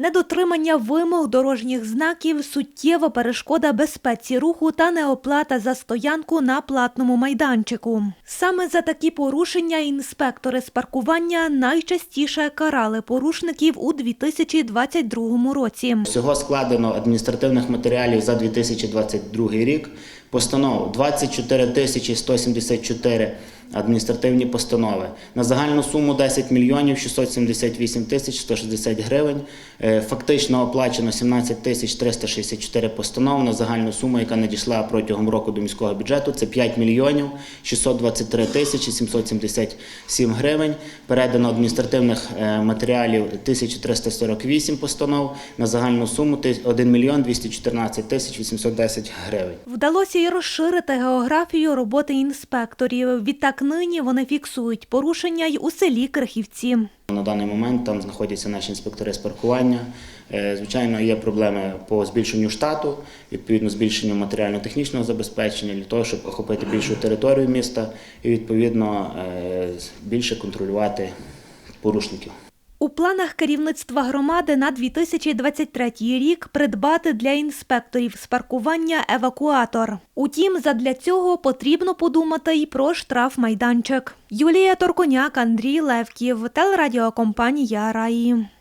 Недотримання вимог дорожніх знаків суттєва перешкода безпеці руху та неоплата за стоянку на платному майданчику. Саме за такі порушення інспектори з паркування найчастіше карали порушників у 2022 році. Всього складено адміністративних матеріалів за 2022 рік. Постанов 24 тисячі 174 адміністративні постанови. На загальну суму 10 мільйонів 678 тисяч 160 гривень. Е, Фактично оплачено 17 тисяч 364 постанов на загальну суму, яка надійшла протягом року до міського бюджету. Це 5 мільйонів 623 тисячі 777 гривень. Передано адміністративних е, матеріалів 1348 постанов на загальну суму 1 мільйон 214 тисяч 810 гривень. Вдалося й розширити географію роботи інспекторів. Відтак нині вони фіксують порушення й у селі Крихівці. На даний момент там знаходяться наші інспектори з паркування. Е, Звичайно, є проблеми по збільшенню штату, відповідно збільшенню матеріально-технічного забезпечення для того, щоб охопити більшу територію міста і відповідно е, більше контролювати порушників. У планах керівництва громади на 2023 рік придбати для інспекторів з паркування евакуатор. Утім, задля цього потрібно подумати й про штраф-майданчик. Юлія Торконяк, Андрій Левків, телерадіокомпанія Раї.